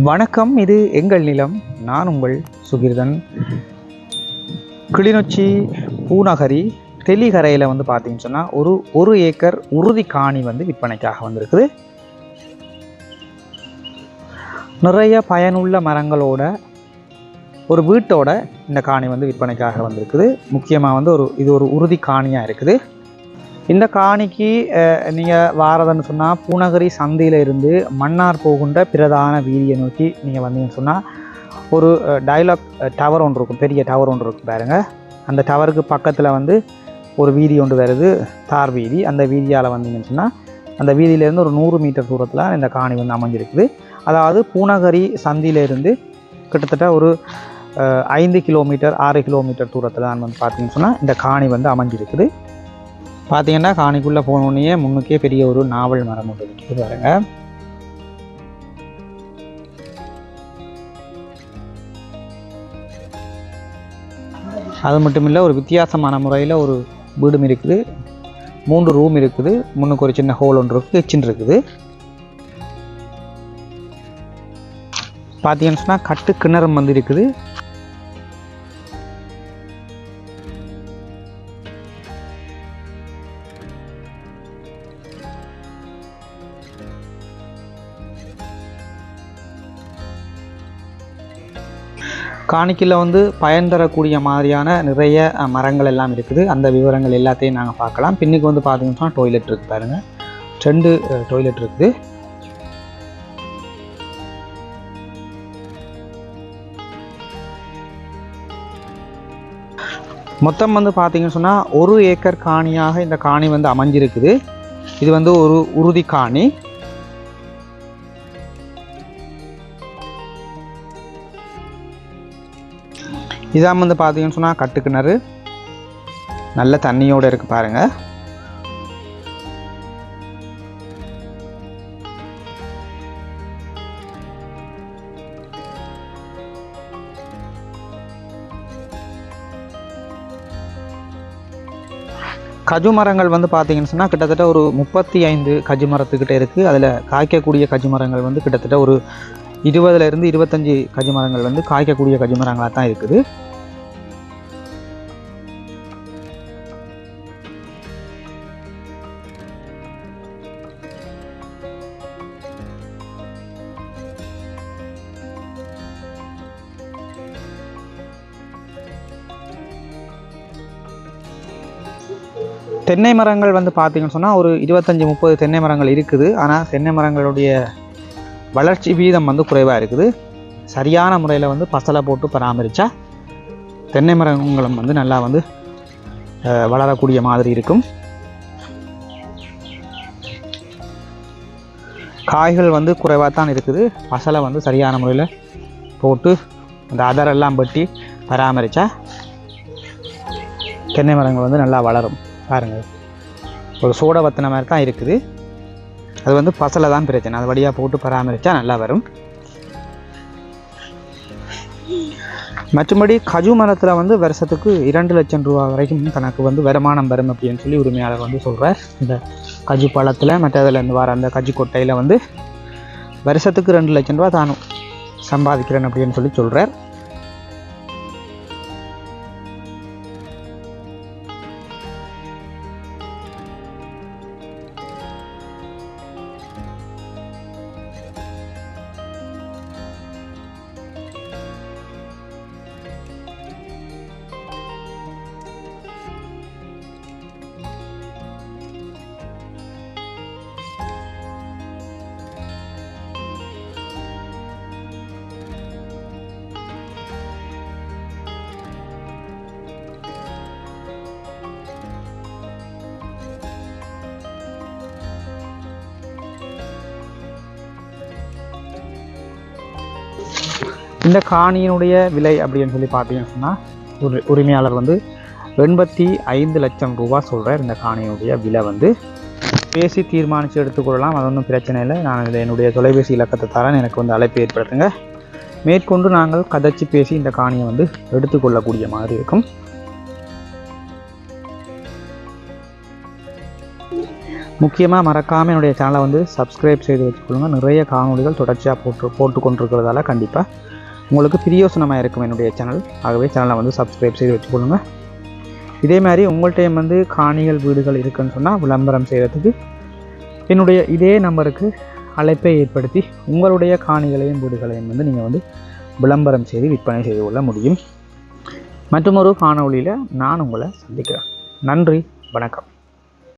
வணக்கம் இது எங்கள் நிலம். நான் உங்கள் சுகிர்தன். கிளிநொச்சி பூநகரி தெளிகரையில் வந்து பார்த்தீங்கன்னு சொன்னால் ஒரு ஒரு ஏக்கர் உறுதி காணி வந்து விற்பனைக்காக வந்திருக்குது. நிறைய பயனுள்ள மரங்களோட ஒரு வீட்டோட இந்த காணி வந்து விற்பனைக்காக வந்திருக்குது. முக்கியமாக வந்து ஒரு இது ஒரு உறுதி காணியாக இருக்குது. இந்த காணிக்கு நீங்கள் வாரதுன்னு சொன்னால் பூநகரி சந்தையில் இருந்து மன்னார் போகின்ற பிரதான வீதியை நோக்கி நீங்கள் வந்தீங்கன்னு சொன்னால் ஒரு டைலாக் டவர் ஒன்று இருக்கும். பெரிய டவர் ஒன்று இருக்கும் பாருங்கள் அந்த டவருக்கு பக்கத்தில் வந்து ஒரு வீதி ஒன்று வருது தார் வீதி. அந்த வீதியால் வந்தீங்கன்னு சொன்னால் அந்த வீதியிலேருந்து ஒரு நூறு மீட்டர் தூரத்தில் இந்த காணி வந்து அமைஞ்சிருக்குது. அதாவது பூநகரி சந்தியிலேருந்து கிட்டத்தட்ட ஒரு ஐந்து கிலோமீட்டர் ஆறு கிலோமீட்டர் தூரத்தில் தான் வந்து பார்த்தீங்கன்னு சொன்னால் இந்த காணி வந்து அமைஞ்சிருக்குது. பார்த்தீங்கன்னா காணிக்குள்ளே போனோடனே முன்னுக்கே பெரிய ஒரு நாவல் மரம் ஒன்று இருக்குது பாருங்க. அது மட்டும் இல்லை ஒரு வித்தியாசமான முறையில் ஒரு வீடும் இருக்குது. மூன்று ரூம் இருக்குது. முன்னுக்கு ஒரு சின்ன ஹோல் ஒன்று இருக்குது கிச்சன் இருக்குது. பார்த்தீங்கன்னு சொன்னால் கட்டு கிணறும் வந்து இருக்குது. காணிக்கில் வந்து பயன் தரக்கூடிய மாதிரியான நிறைய மரங்கள் எல்லாம் இருக்குது. அந்த விவரங்கள் எல்லாத்தையும் நாங்கள் பார்க்கலாம். பின்னுக்கு வந்து பார்த்தீங்கன்னா டாய்லெட் இருக்குது பாருங்கள் ரெண்டு டாய்லெட் இருக்குது. மொத்தம் வந்து பார்த்தீங்கன்னு சொன்னால் ஒரு ஏக்கர் காணியாக இந்த காணி வந்து அமைஞ்சிருக்குது. இது வந்து ஒரு உறுதி காணி. இதான் வந்து பார்த்தீங்கன்னு சொன்னால் கட்டுக்கிணறு. நல்ல தண்ணியோடு இருக்குது பாருங்கள் கஜு மரங்கள் வந்து பார்த்தீங்கன்னு சொன்னால் கிட்டத்தட்ட ஒரு முப்பத்தி ஐந்து கஜு மரத்துக்கிட்ட இருக்குது அதில் காய்க்கக்கூடிய கஜு மரங்கள் வந்து கிட்டத்தட்ட ஒரு இருபதுலேருந்து இருபத்தஞ்சி கஜு மரங்கள் வந்து காய்க்கக்கூடிய கஜு மரங்களாக தான் இருக்குது. தென்னை மரங்கள் வந்து பார்த்தீங்கன்னு சொன்னால் ஒரு இருபத்தஞ்சி முப்பது தென்னை மரங்கள் இருக்குது. ஆனால் தென்னை மரங்களுடைய வளர்ச்சி வீதம் வந்து குறைவாக இருக்குது. சரியான முறையில் வந்து பசலை போட்டு பராமரித்தா தென்னை மரங்களும் வந்து நல்லா வந்து வளரக்கூடிய மாதிரி இருக்கும். காய்கள் வந்து குறைவாக தான் இருக்குது. பசலை வந்து சரியான முறையில் போட்டு அந்த அதரெல்லாம் வெட்டி பராமரித்தா தென்னை மரங்கள் வந்து நல்லா வளரும். பாருங்கள். ஒரு சூட வத்தின மாதிரி தான் இருக்குது. அது வந்து பசலை தான் பிரச்சனை. அது வழியாக போட்டு பராமரித்தா நல்லா வரும். மற்றபடி கஜு மரத்தில் வந்து வருஷத்துக்கு இரண்டு லட்சம் ரூபா வரைக்கும் தனக்கு வந்து வருமானம் வரும் அப்படின்னு சொல்லி உரிமையாளர் வந்து சொல்கிறார் இந்த கஜு பழத்தில் மற்றதில் இருந்து வர அந்த கஜு கொட்டையில் வந்து வருஷத்துக்கு ரெண்டு லட்சம் ரூபா தானும் சம்பாதிக்கிறேன் அப்படின்னு சொல்லி சொல்கிறார் இந்த காணியினுடைய விலை அப்படின்னு சொல்லி பார்த்தீங்கன்னு சொன்னால் ஒரு உரிமையாளர் வந்து எண்பத்தி ஐந்து லட்சம் ரூபா சொல்கிறார் இந்த காணியினுடைய விலை வந்து. பேசி தீர்மானித்து எடுத்துக்கொள்ளலாம் அது ஒன்றும் பிரச்சனை இல்லை. நான் இதில் என்னுடைய தொலைபேசி இலக்கத்தை தரேன் எனக்கு வந்து அழைப்பு ஏற்படுத்துங்க. மேற்கொண்டு நாங்கள் கதைச்சி பேசி இந்த காணியை வந்து எடுத்துக்கொள்ளக்கூடிய மாதிரி இருக்கும். முக்கியமாக மறக்காமல் என்னுடைய சேனலை வந்து சப்ஸ்கிரைப் செய்து வச்சுக்கொள்ளுங்க. நிறைய காணொளிகள் தொடர்ச்சியாக போட்டு போட்டு கொண்டிருக்கிறதால கண்டிப்பாக உங்களுக்கு பிரியோசனமாக இருக்கும் என்னுடைய சேனல் ஆகவே சேனலை வந்து சப்ஸ்கிரைப் செய்து வச்சுக்கொள்ளுங்க. இதே மாதிரி உங்கள்கிட்ட வந்து காணிகள் வீடுகள் இருக்குன்னு சொன்னால் விளம்பரம் செய்கிறதுக்கு என்னுடைய இதே நம்பருக்கு அழைப்பை ஏற்படுத்தி உங்களுடைய காணிகளையும் வீடுகளையும் வந்து நீங்கள் வந்து விளம்பரம் செய்து விற்பனை செய்து கொள்ள முடியும். மற்றொரு காணொலியில் நான் உங்களை சந்திக்கிறேன். நன்றி வணக்கம்.